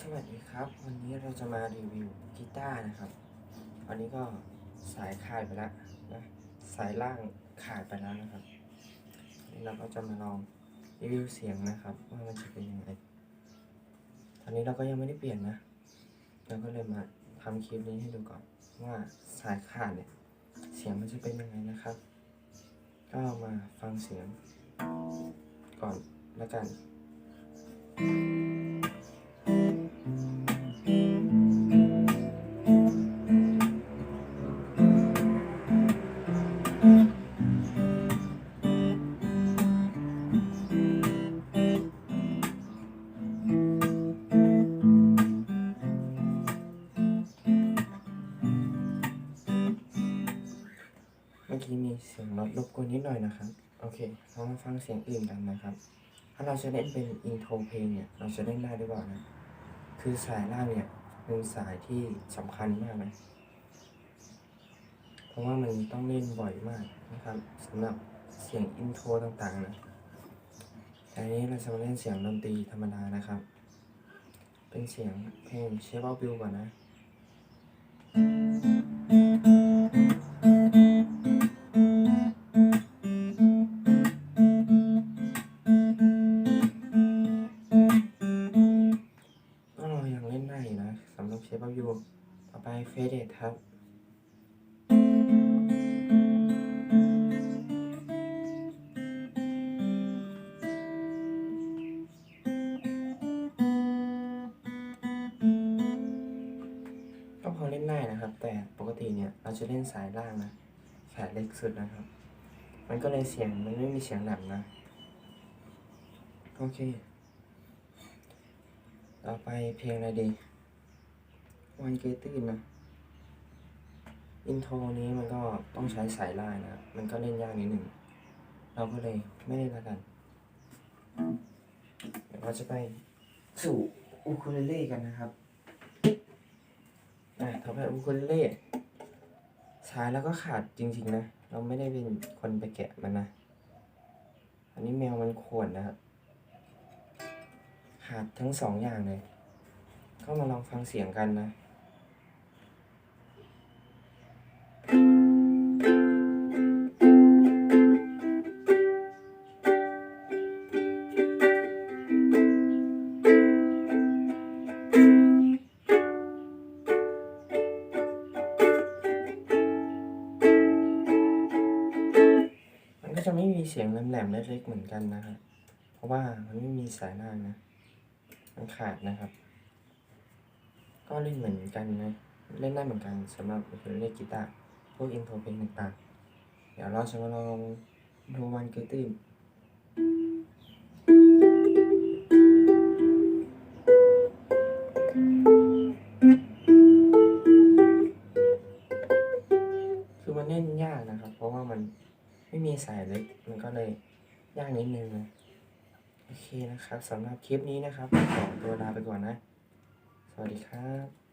สวัสดีครับ วันนี้เราจะมารีวิวกีตาร์นะครับวันนี้ก็สายขาดไปแล้วนะสายล่างขาดไปแล้วนะครับนนี้เราก็จะมาลองรีวิวเสียงนะครับว่ามันจะเป็นยังไงตอนนี้เราก็ยังไม่ได้เปลี่ยนนะเราก็เลยมาทำคลิปนี้ให้ดูก่อนว่าสายขาดเนี่ยเสียงมันจะเป็นยังไงนะครับ ก็มาฟังเสียงก่อนแล้วกัน มื่อกี้มีเสียงรถรบกวนนิดหน่อยนะครับ โอเคเรามาฟังเสียงอื่นกันนะครับ ถ้าเราจะเล่นเป็นอินโทรเพลงเนี่ยเราจะเล่นได้หรือเปล่านะ คือสายล่างเนี่ยเป็นสายที่สำคัญมากนะเพราะว่ามันต้องเล่นบ่อยมากนะครับสำหรับเสียงอินโทรต่างๆนะอันนี้เราจะมาเล่นเสียงดนตรีธรรมดานะครับ เป็นเสียงเพลงเชฟ b บิลก่อนนะก็ เฟเดตครับก็พอเล่นได้นะครับ แต่ปกติเนี่ยเราจะเล่นสายล่างนะแขนเล็กสุดนะครับ มันก็เลยเสียงมันไม่มีเสียงหนักนะ โอเค ต่อไปเพลงอะไรดี วันเกตื้นนะ อินโทรนี้มันก็ต้องใช้สายล่างนะ มันก็เล่นยากนิดหนึ่ง เราก็เลยไม่เล่นแล้วกัน เดี๋ยวเราจะไปสู่อูคูเลเล่กันนะครับอะต่อไปอูคูเลเล่สายแล้วก็ขาดจริง ๆ นะ เราไม่ได้เป็นคนไปแกะมันนะ อันนี้แมวมันข่วนนะครับ ขาดทั้งสองอย่างเลย ก็มาลองฟังเสียงกันนะ จะไม่มีเสียงแหลมๆเล็กๆเหมือนกันนะครับเพราะว่ามันไม่มีสายหน้างนะ มันขาดนะครับ ก็เล่นเหมือนกันนะ เล่นได้เหมือนกันสำหรับคนเล่นกีตาร์พวกอินโทรเพลงต่างๆ เดี๋ยวเราจะมาลองดูวันเกตื้น สายเล็กมันก็เลยยากนิดนึงนะโอเคนะครับสำหรับคลิปนี้นะครับขอตัวลาไปก่อนนะ สวัสดีครับ